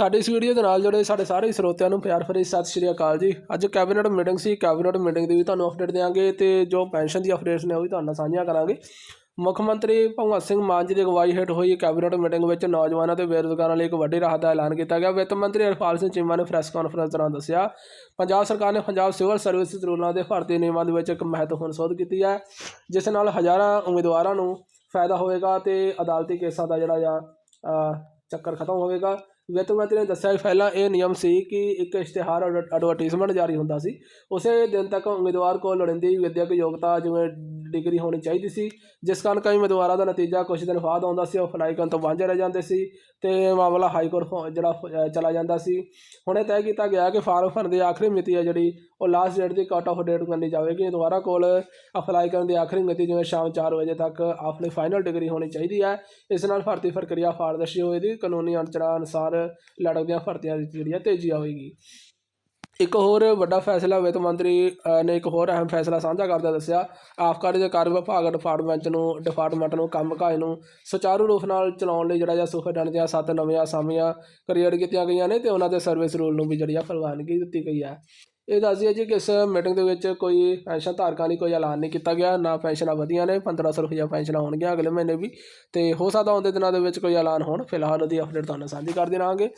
ਸਾਡੀ ਇਸ ਵੀਡੀਓ ਦੇ ਨਾਲ ਜੁੜੇ ਸਾਡੇ ਸਾਰੇ ਸਰੋਤਿਆਂ ਨੂੰ ਪਿਆਰ ਭਰੀ ਸਤਿ ਸ਼੍ਰੀ ਅਕਾਲ ਜੀ। ਅੱਜ ਕੈਬਨਿਟ ਮੀਟਿੰਗ ਸੀ, ਕੈਬਨਿਟ ਮੀਟਿੰਗ ਦੀ ਵੀ ਤੁਹਾਨੂੰ ਅਪਡੇਟ ਦੇਵਾਂਗੇ ਤੇ ਜੋ ਪੈਨਸ਼ਨ ਦੀ ਅਪਡੇਟਸ ਨੇ ਉਹ ਵੀ ਤੁਹਾਨੂੰ ਨਾਲ ਸਾਂਝੀਆਂ ਕਰਾਂਗੇ। ਮੁੱਖ ਮੰਤਰੀ ਭਗਵੰਤ ਸਿੰਘ ਮਾਨ ਜੀ ਦੀ ਅਗਵਾਈ ਹੇਠ ਹੋਈ ਕੈਬਨਿਟ ਮੀਟਿੰਗ ਵਿੱਚ ਨੌਜਵਾਨਾਂ ਤੇ ਬੇਰੁਜ਼ਗਾਰਾਂ ਲਈ ਇੱਕ ਵੱਡੀ ਰਾਹਤ ਦਾ ਐਲਾਨ ਕੀਤਾ ਗਿਆ। ਵਿੱਤ ਮੰਤਰੀ ਹਰਪਾਲ ਸਿੰਘ ਚੀਮਾ ਨੇ ਪ੍ਰੈਸ ਕਾਨਫਰੰਸ ਦੌਰਾਨ ਦੱਸਿਆ, ਪੰਜਾਬ ਸਰਕਾਰ ਨੇ ਪੰਜਾਬ ਸਿਵਲ ਸਰਵਿਸ ਰੂਲਾਂ ਦੇ ਭਰਤੀ ਨਿਯਮਾਂ ਦੇ ਵਿੱਚ ਇੱਕ ਮਹੱਤਵਪੂਰਨ ਸੋਧ ਕੀਤੀ ਹੈ, ਜਿਸ ਨਾਲ ਹਜ਼ਾਰਾਂ ਉਮੀਦਵਾਰਾਂ ਨੂੰ ਫਾਇਦਾ ਹੋਵੇਗਾ ਤੇ ਅਦਾਲਤੀ ਕੇਸਾਂ ਦਾ ਜਿਹੜਾ ਆ ਚੱਕਰ ਖਤਮ ਹੋਵੇਗਾ। ਵਿੱਤ ਮੰਤਰੀ ਨੇ ਦੱਸਿਆ ਕਿ ਪਹਿਲਾਂ ਇਹ ਨਿਯਮ ਸੀ ਕਿ ਇੱਕ ਇਸ਼ਤਿਹਾਰ ਐਡਵਰਟਾਈਜ਼ਮੈਂਟ ਜਾਰੀ ਹੁੰਦਾ ਸੀ। ਉਸੇ ਦਿਨ ਤੱਕ ਉਮੀਦਵਾਰ ਕੋਲ ਲੋੜੀਂਦੀ ਵਿਦਿਅਕ ਯੋਗਤਾ ਜਿਵੇਂ ਡਿਗਰੀ ਹੋਣੀ ਚਾਹੀਦੀ ਸੀ। ਜਿਸ ਕਾਰਨ ਕਈ ਉਮੀਦਵਾਰਾਂ ਦਾ ਨਤੀਜਾ ਕੁਝ ਦਿਨ ਬਾਅਦ ਆਉਂਦਾ ਸੀ, ਉਹ ਅਪਲਾਈ ਕਰਨ ਤੋਂ ਵਾਂਝੇ ਰਹਿ ਜਾਂਦੇ ਸੀ ਤੇ ਮਾਮਲਾ ਹਾਈ ਕੋਰਟ ਪਹੁੰ- ਜਿਹੜਾ ਚਲਾ ਜਾਂਦਾ ਸੀ। ਹੁਣ ਇਹ ਤੈਅ ਕੀਤਾ ਗਿਆ ਕਿ ਫਾਰਮ ਭਰਨ ਦੀ ਆਖਰੀ ਮਿਤੀ ਹੈ ਜਿਹੜੀ, ਉਹ ਲਾਸਟ ਡੇਟ ਦੀ ਕੱਟ ਆਫ ਡੇਟ ਕਰਨੀ ਜਾਵੇਗੀ। ਉਮੀਦਵਾਰਾਂ ਕੋਲ ਅਪਲਾਈ ਕਰਨ ਦੀ ਆਖਰੀ ਮਿਤੀ ਜਿਵੇਂ ਸ਼ਾਮ 4 ਵਜੇ ਤੱਕ ਆਪਣੀ ਫਾਈਨਲ ਡਿਗਰੀ ਹੋਣੀ ਚਾਹੀਦੀ ਹੈ। ਇਸ ਨਾਲ ਭਰਤੀ ਪ੍ਰਕਿਰਿਆ ਪਾਰਦਰਸ਼ੀ ਹੋਏਗੀ। ਕਾਨੂੰਨੀ ਅਨਚਰਾਂ ਅਨੁਸਾਰ ਲੜਕਦੀਆਂ ਭਰਤੀਆਂ ਦੀ ਜਿਹੜੀ ਆ ਤੇਜ਼ੀ ਆਵੇਗੀ ਇੱਕ ਹੋਰ ਵੱਡਾ ਫੈਸਲਾ ਵਿੱਤ ਮੰਤਰੀ ਨੇ ਇੱਕ ਹੋਰ ਅਹਿਮ ਫੈਸਲਾ ਸਾਂਝਾ ਕਰਦਾ ਦੱਸਿਆ ਆਬਕਾਰੀ ਦੇ ਕਾਰਜ ਵਿਭਾਗ ਡਿਪਾਰਟਮੈਂਟ ਨੂੰ ਡਿਪਾਰਟਮੈਂਟ ਨੂੰ, ਕੰਮ ਕਾਜ ਨੂੰ ਸੁਚਾਰੂ ਰੂਪ ਨਾਲ ਚਲਾਉਣ ਲਈ ਜਿਹੜਾ ਜਾਂ ਸੁਪਰਡੈਂਟ ਦੀਆਂ ਸੱਤ ਨਵੀਆਂ, ਅਸਾਮੀਆਂ ਕ੍ਰੀਏਟ ਕੀਤੀਆਂ ਗਈਆਂ ਨੇ ਤੇ ਉਹਨਾਂ ਦੇ ਸਰਵਿਸ ਰੂਲ ਨੂੰ ਵੀ ਜਿਹੜੀ ਆ ਪ੍ਰਵਾਨਗੀ ਦਿੱਤੀ ਗਈ ਹੈ। ਇਹ ਦੱਸਦੀ ਜੀ ਕਿ ਇਸ ਮੀਟਿੰਗ ਦੇ ਵਿੱਚ ਕੋਈ ਪੈਨਸ਼ਨ ਧਾਰਕਾਂ ਲਈ ਕੋਈ ਐਲਾਨ ਨਹੀਂ ਕੀਤਾ ਗਿਆ, ਨਾ ਪੈਨਸ਼ਨਾਂ ਵਧੀਆਂ ਨੇ 1500 ਰੁਪਈਆ ਪੈਨਸ਼ਨਾਂ ਹੋਣਗੀਆਂ ਅਗਲੇ ਮਹੀਨੇ ਵੀ ਤੇ ਹੋ ਸਕਦਾ ਆਉਂਦੇ ਦਿਨਾਂ ਦੇ ਵਿੱਚ ਕੋਈ ਐਲਾਨ ਹੋਣ, ਫਿਲਹਾਲ ਉਹਦੀ ਅਪਡੇਟ ਤੁਹਾਨੂੰ ਸਾਂਝੀ ਕਰਦੇ ਰਹਾਂਗੇ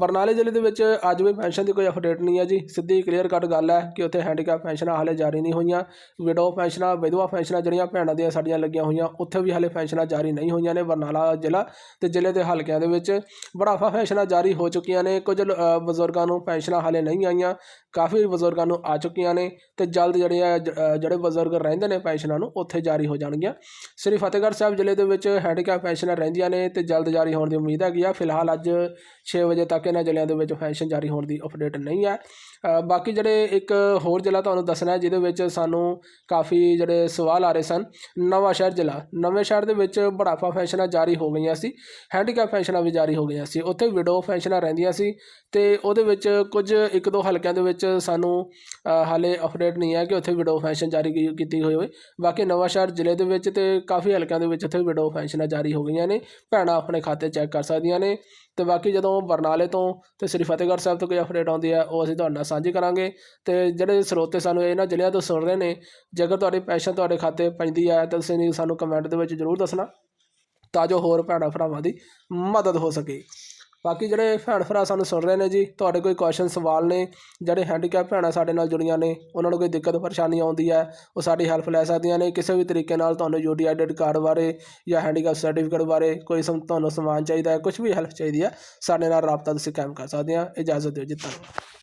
ਬਰਨਾਲੇ ਜ਼ਿਲ੍ਹੇ ਦੇ ਵਿੱਚ ਅੱਜ ਵੀ ਪੈਨਸ਼ਨ ਦੀ ਕੋਈ ਅਪਡੇਟ ਨਹੀਂ ਹੈ ਜੀ। ਸਿੱਧੀ ਕਲੀਅਰ ਕੱਟ ਗੱਲ ਹੈ ਕਿ ਉੱਥੇ ਹੈਂਡੀਕੈਪ ਪੈਨਸ਼ਨਾਂ ਹਾਲੇ ਜਾਰੀ ਨਹੀਂ ਹੋਈਆਂ। ਵਿਡੋ ਪੈਨਸ਼ਨਾਂ, ਵਿਧਵਾ ਪੈਨਸ਼ਨਾਂ ਜਿਹੜੀਆਂ ਭੈਣਾਂ ਦੀਆਂ ਸਾਡੀਆਂ ਲੱਗੀਆਂ ਹੋਈਆਂ, ਉੱਥੇ ਵੀ ਹਾਲੇ ਪੈਨਸ਼ਨਾਂ ਜਾਰੀ ਨਹੀਂ ਹੋਈਆਂ ਨੇ ਬਰਨਾਲਾ ਜ਼ਿਲ੍ਹਾ ਤੇ ਜ਼ਿਲ੍ਹੇ ਦੇ ਹਲਕਿਆਂ ਦੇ ਵਿੱਚ। ਬੁਢਾਪਾ ਪੈਨਸ਼ਨਾਂ ਜਾਰੀ ਹੋ ਚੁੱਕੀਆਂ ਨੇ। ਕੁਝ ਬਜ਼ੁਰਗਾਂ ਨੂੰ ਪੈਨਸ਼ਨਾਂ ਹਾਲੇ ਨਹੀਂ ਆਈਆਂ। ਕਾਫੀ ਬਜ਼ੁਰਗਾਂ ਨੂੰ ਆ ਚੁੱਕੀਆਂ ਨੇ ਤੇ ਜਲਦ ਜਿਹੜੇ ਆ ਜਿਹੜੇ ਬਜ਼ੁਰਗ ਰਹਿੰਦੇ ਨੇ ਪੈਨਸ਼ਨਾਂ ਨੂੰ ਉੱਥੇ ਜਾਰੀ ਹੋ ਜਾਣਗੀਆਂ। ਸ੍ਰੀ ਫਤਿਹਗੜ੍ਹ ਸਾਹਿਬ ਜ਼ਿਲ੍ਹੇ ਦੇ ਵਿੱਚ ਹੈਂਡੀਕੈਪ ਪੈਨਸ਼ਨਾਂ ਰਹਿੰਦੀਆਂ ਨੇ ਤੇ ਜਲਦ ਜਾਰੀ ਹੋਣ ਦੀ ਉਮੀਦ ਹੈਗੀ ਆ। ਫਿਲਹਾਲ ਅੱਜ 6 ਵਜੇ ਤੱਕ ਇਹਨਾਂ ਜ਼ਿਲ੍ਹਿਆਂ ਦੇ ਵਿੱਚ ਪੈਨਸ਼ਨ ਜਾਰੀ ਹੋਣ ਦੀ ਅਪਡੇਟ ਨਹੀਂ ਹੈ। ਬਾਕੀ ਜਿਹੜੇ ਇੱਕ ਹੋਰ ਜ਼ਿਲ੍ਹਾ ਤੁਹਾਨੂੰ ਦੱਸਣਾ ਜਿਹਦੇ ਵਿੱਚ ਸਾਨੂੰ ਕਾਫੀ ਜਿਹੜੇ ਸਵਾਲ ਆ ਰਹੇ ਸਨ, ਨਵਾਂ ਸ਼ਹਿਰ ਜ਼ਿਲ੍ਹਾ। ਨਵੇਂ ਸ਼ਹਿਰ ਦੇ ਵਿੱਚ ਬੁਢਾਪਾ ਪੈਨਸ਼ਨਾਂ ਜਾਰੀ ਹੋ ਗਈਆਂ ਸੀ ਹੈਂਡੀਕੈਪ ਪੈਨਸ਼ਨਾਂ ਵੀ ਜਾਰੀ ਹੋ ਗਈਆਂ ਸੀ। ਉੱਥੇ ਵਿਡੋ ਪੈਨਸ਼ਨਾਂ ਰਹਿੰਦੀਆਂ ਸੀ ਤੇ ਉਹਦੇ ਵਿੱਚ ਕੁਝ ਇੱਕ ਦੋ ਹਲਕਿਆਂ ਦੇ ਵਿੱਚ ਸਾਨੂੰ ਹਾਲੇ ਅਪਡੇਟ ਨਹੀਂ ਹੈ ਕਿ ਉੱਥੇ ਵਿਡੋ ਪੈਨਸ਼ਨ ਜਾਰੀ ਕੀ- ਕੀਤੀ ਹੋਈ ਹੋਵੇ। ਬਾਕੀ ਨਵਾਂ ਸ਼ਹਿਰ ਜ਼ਿਲ੍ਹੇ ਦੇ ਵਿੱਚ ਤੇ ਕਾਫੀ ਹਲਕਿਆਂ ਦੇ ਵਿੱਚ ਉੱਥੇ ਵਿਡੋ ਪੈਨਸ਼ਨਾਂ ਜਾਰੀ ਹੋ ਗਈਆਂ ਨੇ। ਭੈਣਾਂ ਆਪਣੇ ਖਾਤੇ ਚੈੱਕ ਕਰ ਸਕਦੀਆਂ ਨੇ ਤੇ ਬਾਕੀ ਜਦੋਂ ਬਰਨਾਲੇ ਤੋਂ, ਤੇ ਸ੍ਰੀ ਫਤਿਹਗੜ੍ਹ ਸਾਹਿਬ ਤੋਂ ਕੋਈ ਅਪਡੇਟ ਆਉਂਦੀ ਹੈ, ਉਹ ਅਸੀਂ ਤੁਹਾਡੇ ਨਾਲ ਸਾਂਝੀ ਕਰਾਂਗੇ। ਤੇ ਜਿਹੜੇ ਸਰੋਤੇ ਸਾਨੂੰ ਇਹਨਾਂ ਜ਼ਿਲ੍ਹਿਆਂ ਤੋਂ ਸੁਣ ਰਹੇ ਨੇ, ਜੇਕਰ ਤੁਹਾਡੀ ਪੈਨਸ਼ਨ ਤੁਹਾਡੇ ਖਾਤੇ ਪੈਂਦੀ ਹੈ, ਤਾਂ ਤੁਸੀਂ ਸਾਨੂੰ ਕਮੈਂਟ ਦੇ ਵਿੱਚ ਜ਼ਰੂਰ ਦੱਸਣਾ, ਤਾਂ ਜੋ ਹੋਰ ਭੈਣਾਂ ਭਰਾਵਾਂ ਦੀ ਮਦਦ ਹੋ ਸਕੇ। ਬਾਕੀ ਜਿਹੜੇ ਭੈਣ ਭਰਾ ਸਾਨੂੰ ਸੁਣ ਰਹੇ ਨੇ ਜੀ, ਤੁਹਾਡੇ ਕੋਈ ਕੁਐਸਚਨ ਸਵਾਲ ਨੇ, ਜਿਹੜੇ ਹੈਂਡੀਕੈਪ ਭੈਣਾਂ ਸਾਡੇ ਨਾਲ ਜੁੜੀਆਂ ਨੇ, ਉਹਨਾਂ ਨੂੰ ਕੋਈ ਦਿੱਕਤ, ਪਰੇਸ਼ਾਨੀ ਆਉਂਦੀ ਹੈ, ਉਹ ਸਾਡੀ ਹੈਲਪ ਲੈ ਸਕਦੀਆਂ ਨੇ, ਕਿਸੇ ਵੀ ਤਰੀਕੇ ਨਾਲ ਤੁਹਾਨੂੰ ਯੂਟੀ ਆਈਡੈਂਟ ਕਾਰਡ ਬਾਰੇ ਜਾਂ ਹੈਂਡੀਕੈਪ ਸਰਟੀਫਿਕੇਟ ਬਾਰੇ ਕੋਈ ਸਮ, ਤੁਹਾਨੂੰ ਸਮਾਨ ਚਾਹੀਦਾ ਹੈ ਕੁਝ ਵੀ ਹੈਲਪ ਚਾਹੀਦੀ ਹੈ, ਸਾਡੇ ਨਾਲ ਰਾਬਤਾ ਤੁਸੀਂ ਕਾਇਮ ਕਰ ਸਕਦੇ ਆ ਇਜਾਜ਼ਤ ਦਿਓ ਜੀ, ਧੰਨਵਾਦ।